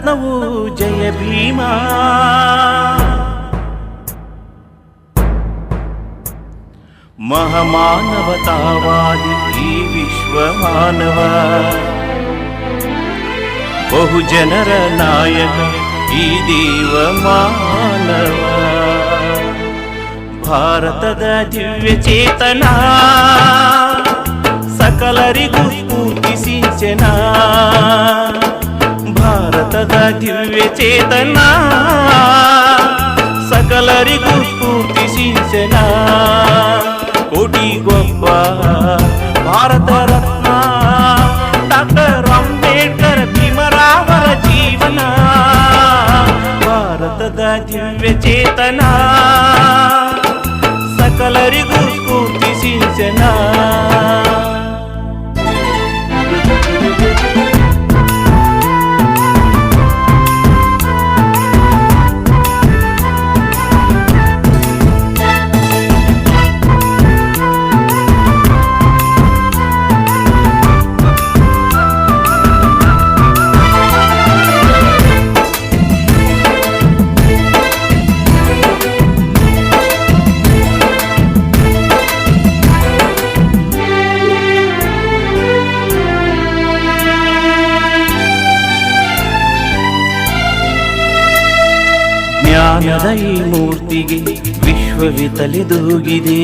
ಭಾರತದ ರತ್ನವು ಜಯ ಭೀಮಾ ಮಹಮಾನವತಾವಾದಿ ಈ ವಿಶ್ವ ಮಾನವ ಬಹುಜನರ ನಾಯಕ ಈ ದೇವ ಮಾನವ ಭಾರತದ ದಿವ್ಯ ಚೇತನ ಸಕಲರಿಗೂ ಸ್ಫೂರ್ತಿ ಸಿಂಚನ ಭಾರತದ ದಿವ್ಯ ಚೇತನ ಸಕಲರಿಗೂ ಸ್ಫೂರ್ತಿ ಸಿಂಚನ ಕೋಟಿಗೊಬ್ಬ ಭಾರತ ರತ್ನ ಡಾಕ್ಟರ್ ಅಂಬೇಡ್ಕರ್ ಭೀಮರಾವರ ಜೀವನ ಭಾರತದ ದಿವ್ಯ ಚೇತನ ಜ್ಞಾನದ ಈ ಮೂರ್ತಿಗೆ ವಿಶ್ವವೇ ತಲೆದೂಗಿದೆ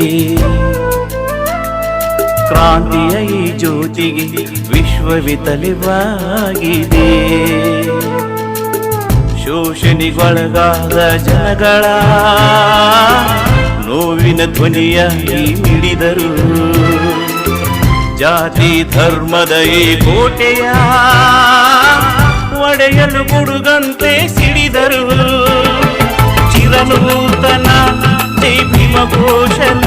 ಕ್ರಾಂತಿಯ ಈ ಜ್ಯೋತಿಗೆ ವಿಶ್ವವೇ ತಲೆವಾಗಿದೆ ಶೋಷಣೆಗೊಳಗಾದ ಜನಗಳ ನೋವಿನ ಧ್ವನಿಯಾಗಿ ಮಿಡಿದರು. ಜಾತಿ ಧರ್ಮದ ಈ ಕೋಟೆಯ ಒಡೆಯಲು ಗುಡುಗಂತೆ ಸಿಡಿದರು. ಚಿರನೂತನ ಜೈ ಭೀಮ ಘೋಷಣ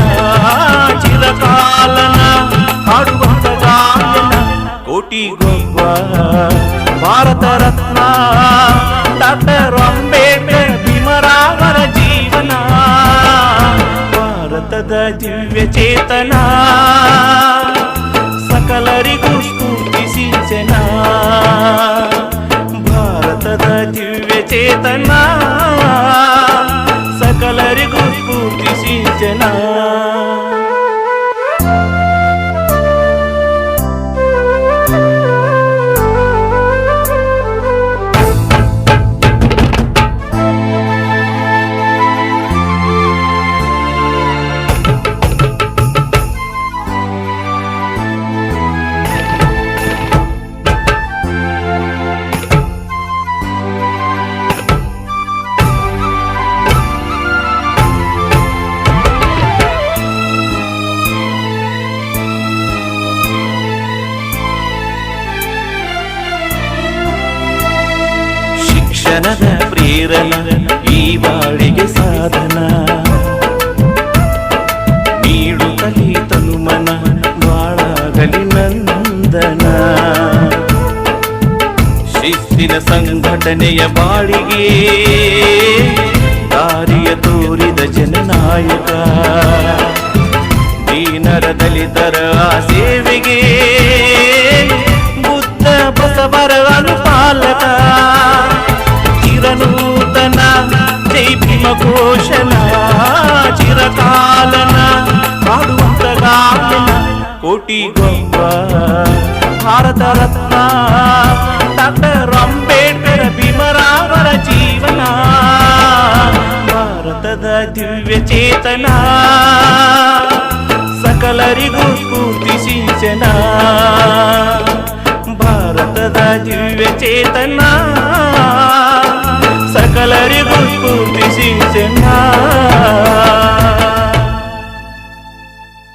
ಚಿರಕಾಲನ ಹಾಡುವಂತ ಗಾಯನ ಕೋಟಿ ಗೊಬ್ಬ ಭಾರತ ರತ್ನ ಡಾಕ್ಟರ್ ಅಂಬೇಡ್ಕರ್ ಭೀಮರಾವರ ಜೀವನ ಭಾರತದ ದಿವ್ಯ ಚೇತನ ಸಕಲರಿಗೂ ಸ್ಫೂರ್ತಿ ಸಿಂಚನ ಭಾರತದ ದಿವ್ಯ ಚೇತನ అందరి గురి పూర్తి సీచనా ಶಿಕ್ಷಣದ ಪ್ರೇರಣ ಈ ಬಾಳಿಗೆ ಸಾಧನ. ನೀಡುತ್ತಲಿ ತನು ಮನ ಬಾಳಾಗಲಿ ನಂದನ. ಶಿಸ್ತಿನ ಸಂಘಟನೆಯ ಬಾಳಿಗೆ ದಾರಿಯ ತೋರಿದ ಜನನಾಯಕ. ಕೋಟಿ ಗೊಬ್ಬ ಭಾರತ ರತ್ನ ಡಾಕ್ಟರ್ ಅಂಬೇಡ್ಕರ್ ಭೀಮರಾವರ ಜೀವನ ಭಾರತದ ದಿವ್ಯ ಚೇತನ ಸಕಲರಿಗೂ ಸ್ಫೂರ್ತಿ ಸಿಂಚನ ಭಾರತದ ದಿವ್ಯ ಚೇತನ